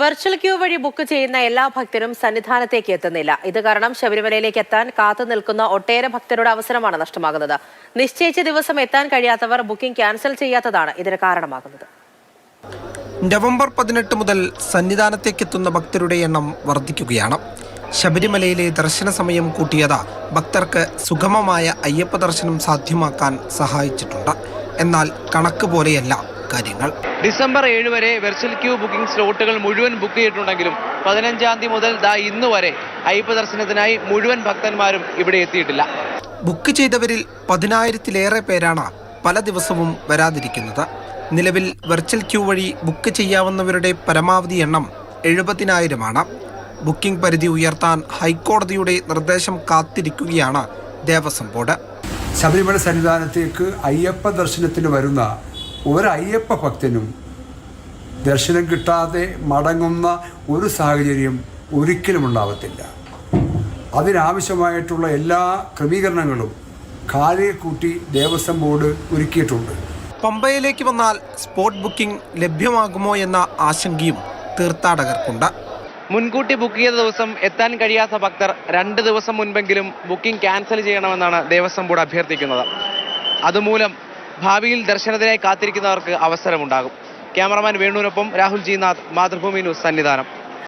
Virtual queue വഴി book ചെയ്യുന്ന എല്ലാ ഭക്തരും സന്നിധാനത്തേക്ക് എത്തുന്നില്ല. ഇത് കാരണം ശബരിമലയിലേക്ക് എത്താൻ കാത്തു നിൽക്കുന്ന ഒട്ടേറെ ഭക്തരുടെ അവസരമാണ് നഷ്ടമാകുന്നത്. നിശ്ചയിച്ച ദിവസം എത്താൻ കഴിയാത്തവർ ബുക്കിംഗ് ക്യാൻസൽ ചെയ്യാത്തതാണ് ഇതിന് കാരണമാകുന്നത്. നവംബർ പതിനെട്ട് മുതൽ സന്നിധാനത്തേക്ക് എത്തുന്ന ഭക്തരുടെ എണ്ണം വർദ്ധിക്കുകയാണ്. ശബരിമലയിലെ ദർശന സമയം കൂട്ടിയത് ഭക്തർക്ക് സുഗമമായ അയ്യപ്പ ദർശനം സാധ്യമാക്കാൻ സഹായിച്ചിട്ടുണ്ട്. എന്നാൽ കണക്ക് പോലെയല്ല. കാര്യങ്ങൾ. ഡിസംബർ ഏഴ് വരെ വെർച്വൽ ക്യൂ ബുക്കിംഗ് സ്ലോട്ടുകൾ മുഴുവൻ ബുക്ക് ചെയ്തിട്ടുണ്ടെങ്കിലും പതിനഞ്ചാം തീയതി മുതൽ ദാ ഇന്ന് വരെ അയ്യപ്പ ദർശനത്തിനായി മുഴുവൻ ഭക്തന്മാരും ഇവിടെ എത്തിയിട്ടില്ല. ബുക്ക് ചെയ്തവരിൽ പതിനായിരത്തിലേറെ പേരാണ് പല ദിവസവും വരാതിരിക്കുന്നത്. നിലവിൽ വെർച്വൽ ക്യൂ വഴി ബുക്ക് ചെയ്യാവുന്നവരുടെ പരമാവധി എണ്ണം എഴുപതിനായിരമാണ്. ബുക്കിംഗ് പരിധി ഉയർത്താൻ ഹൈക്കോടതിയുടെ നിർദ്ദേശം കാത്തിരിക്കുകയാണ് ദേവസ്വം ബോർഡ്. ശബരിമല സന്നിധാനത്തേക്ക് അയ്യപ്പ ദർശനത്തിന് വരുന്ന ഒരു അയ്യപ്പ ഭക്തനും ദർശനം കിട്ടാതെ മടങ്ങുന്ന ഒരു സാഹചര്യം ഒരിക്കലും ഉണ്ടാവത്തില്ല. അതിനാവശ്യമായിട്ടുള്ള എല്ലാ ക്രമീകരണങ്ങളും കാലയെ കൂട്ടി ദേവസ്വം ബോർഡ് ഒരുക്കിയിട്ടുണ്ട്. പമ്പയിലേക്ക് വന്നാൽ സ്പോട്ട് ബുക്കിംഗ് ലഭ്യമാകുമോ എന്ന ആശങ്കയും തീർത്ഥാടകർക്കുണ്ട്. മുൻകൂട്ടി ബുക്ക് ചെയ്ത ദിവസം എത്താൻ കഴിയാത്ത ഭക്തർ രണ്ട് ദിവസം മുൻപെങ്കിലും ബുക്കിംഗ് ക്യാൻസൽ ചെയ്യണമെന്നാണ് ദേവസ്വം ബോർഡ് അഭ്യർത്ഥിക്കുന്നത്. അതുമൂലം ഭാവിയിൽ ദർശനത്തിനായി കാത്തിരിക്കുന്നവർക്ക് അവസരമുണ്ടാകും. ക്യാമറമാൻ വേണുവിനൊപ്പം രാഹുൽ ജി നാഥ് മാതൃഭൂമി ന്യൂസ് സന്നിധാനം.